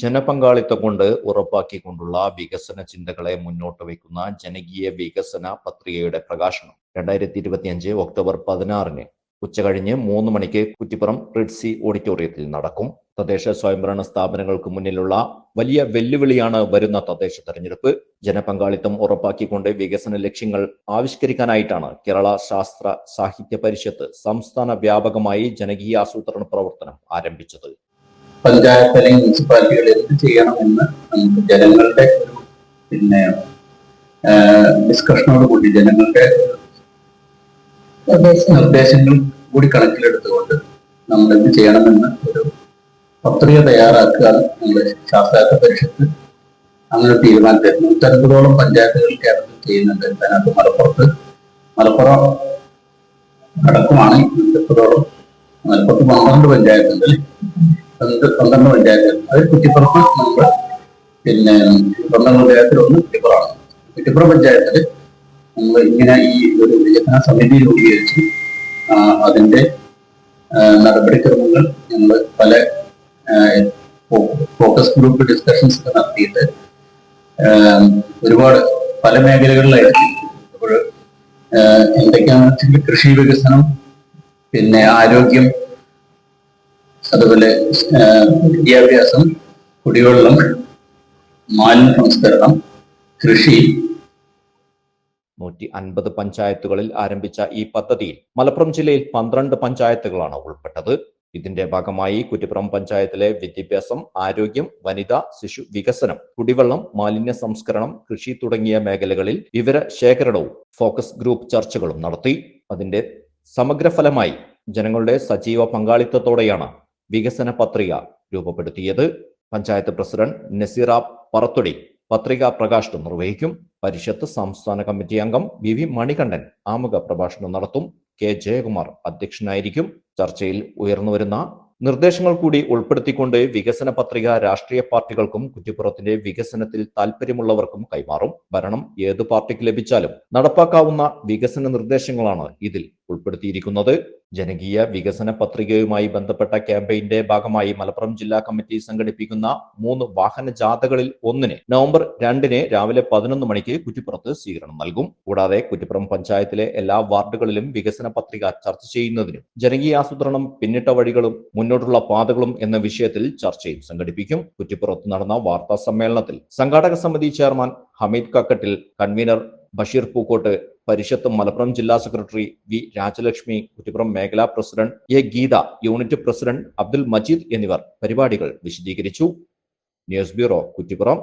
ജനപങ്കാളിത്തം കൊണ്ട് ഉറപ്പാക്കിക്കൊണ്ടുള്ള വികസന ചിന്തകളെ മുന്നോട്ട് വയ്ക്കുന്ന ജനകീയ വികസന പത്രികയുടെ പ്രകാശനം. രണ്ടായിരത്തി ഇരുപത്തിയഞ്ച് ഒക്ടോബർ പതിനാറിന് ഉച്ചകഴിഞ്ഞ് മൂന്ന് മണിക്ക് കുറ്റിപ്പുറം റിഡ്സി ഓഡിറ്റോറിയത്തിൽ നടക്കും. തദ്ദേശ സ്വയംഭരണ സ്ഥാപനങ്ങൾക്ക് മുന്നിലുള്ള വലിയ വെല്ലുവിളിയാണ് വരുന്ന തദ്ദേശ തെരഞ്ഞെടുപ്പ്. ജനപങ്കാളിത്തം ഉറപ്പാക്കിക്കൊണ്ട് വികസന ലക്ഷ്യങ്ങൾ ആവിഷ്കരിക്കാനായിട്ടാണ് കേരള ശാസ്ത്ര സാഹിത്യ പരിഷത്ത് സംസ്ഥാന വ്യാപകമായി ജനകീയ ആസൂത്രണ പ്രവർത്തനം ആരംഭിച്ചത്. പഞ്ചായത്ത് അല്ലെങ്കിൽ മുനിസിപ്പാലിറ്റികൾ എന്ത് ചെയ്യണമെന്ന് നമുക്ക് ജനങ്ങളുടെ ഒരു പിന്നെ ഡിസ്കഷനോട് കൂടി ജനങ്ങളുടെ നിർദ്ദേശങ്ങൾ. കൂടി കണക്കിലെടുത്തുകൊണ്ട് നമ്മൾ എന്ത് ചെയ്യണമെന്ന് ഒരു പത്രിക തയ്യാറാക്കുക നമ്മുടെ ശാസ്ത്രാർത്ഥ പരിഷത്ത് അങ്ങനെ തീരുമാനത്തിൽ നൂറ്റൻപതോളം പഞ്ചായത്തുകൾ കേരളത്തിൽ ചെയ്യുന്നുണ്ട്. അതിനകത്ത് മലപ്പുറത്ത് മലപ്പുറം അടക്കമാണ്. നൂറ്റൻപതോളം മലപ്പുറത്ത് പന്ത്രണ്ട് പഞ്ചായത്തുണ്ട് പന്ത്രണ്ട് പന്ത്രണ്ട് പഞ്ചായത്തുകൾ അതിൽ കുറ്റിപ്പുറത്ത് നമ്മൾ പിന്നെ പന്ത്രണ്ട് പഞ്ചായത്തിൽ ഒന്ന് കുറ്റിപ്പുറമാണ്. കുറ്റിപ്പുറം പഞ്ചായത്തിൽ നമ്മൾ ഇങ്ങനെ ഈ ഒരു വികസന സമിതി രൂപീകരിച്ച് അതിന്റെ നടപടിക്രമങ്ങൾ ഞങ്ങൾ പല ഫോക്കസ് ഗ്രൂപ്പ് ഡിസ്കഷൻസ് ഒക്കെ നടത്തിയിട്ട് ഒരുപാട് പല മേഖലകളിലായിട്ട് എന്തൊക്കെയാണെന്ന് വെച്ചാൽ കൃഷി വികസനം പിന്നെ ആരോഗ്യം അതുപോലെ വിദ്യാഭ്യാസം കുടിവെള്ളം മാലിന്യ സംസ്കരണം കൃഷി. നൂറ്റി അൻപത് പഞ്ചായത്തുകളിൽ ആരംഭിച്ച ഈ പദ്ധതിയിൽ മലപ്പുറം ജില്ലയിൽ പന്ത്രണ്ട് പഞ്ചായത്തുകളാണ് ഉൾപ്പെട്ടത്. ഇതിന്റെ ഭാഗമായി കുറ്റിപ്പുറം പഞ്ചായത്തിലെ വിദ്യാഭ്യാസം ആരോഗ്യം വനിത ശിശു വികസനം കുടിവെള്ളം മാലിന്യ സംസ്കരണം കൃഷി തുടങ്ങിയ മേഖലകളിൽ വിവര ശേഖരണവും ഫോക്കസ് ഗ്രൂപ്പ് ചർച്ചകളും നടത്തി. അതിന്റെ സമഗ്രഫലമായി ജനങ്ങളുടെ സജീവ പങ്കാളിത്തത്തോടെയാണ് വികസന പത്രിക രൂപപ്പെടുത്തിയത് പഞ്ചായത്ത് പ്രസിഡന്റ് നസീറ പറത്തൊടി. പത്രികാ പ്രകാശനം നിർവഹിക്കും. പരിഷത്ത് സംസ്ഥാന കമ്മിറ്റി അംഗം വി വി മണികണ്ഠൻ ആമുഖ പ്രഭാഷണം നടത്തും. കെ ജയകുമാർ അധ്യക്ഷനായിരിക്കും. ചർച്ചയിൽ ഉയർന്നുവരുന്ന നിർദ്ദേശങ്ങൾ കൂടി ഉൾപ്പെടുത്തിക്കൊണ്ട് വികസന പത്രിക രാഷ്ട്രീയ പാർട്ടികൾക്കും കുറ്റിപ്പുറത്തിന്റെ വികസനത്തിൽ താല്പര്യമുള്ളവർക്കും കൈമാറും. ഭരണം ഏത് പാർട്ടിക്ക് ലഭിച്ചാലും നടപ്പാക്കാവുന്ന വികസന നിർദ്ദേശങ്ങളാണ് ഇതിൽ ഉൾപ്പെടുത്തിയിരിക്കുന്നത്. ജനകീയ വികസന പത്രികയുമായി ബന്ധപ്പെട്ട ക്യാമ്പയിന്റെ ഭാഗമായി മലപ്പുറം ജില്ലാ കമ്മിറ്റി സംഘടിപ്പിക്കുന്ന മൂന്ന് വാഹന ജാഥകളിൽ ഒന്നിന് നവംബർ രണ്ടിന് രാവിലെ പതിനൊന്ന് മണിക്ക് കുറ്റിപ്പുറത്ത് സ്വീകരണം നൽകും. കൂടാതെ കുറ്റിപ്പുറം പഞ്ചായത്തിലെ എല്ലാ വാർഡുകളിലും വികസന പത്രിക ചർച്ച ചെയ്യുന്നതിനും ജനകീയ ആസൂത്രണം പിന്നിട്ട വഴികളും മുന്നോട്ടുള്ള പാതകളും എന്ന വിഷയത്തിൽ ചർച്ചയും സംഘടിപ്പിക്കും. കുറ്റിപ്പുറത്ത് നടന്ന വാർത്താ സമ്മേളനത്തിൽ സംഘാടക സമിതി ചെയർമാൻ ഹമീദ് കക്കട്ടിൽ കൺവീനർ ബഷീർ പൂക്കോട്ട് പരിഷത്ത് മലപ്പുറം ജില്ലാ സെക്രട്ടറി വി രാജലക്ഷ്മി കുറ്റിപ്പുറം മേഖലാ president A Geetha unit president Abdul Majeed എന്നിവർ പരിപാടികൾ വിശദീകരിച്ചു. News bureau Kuttippuram.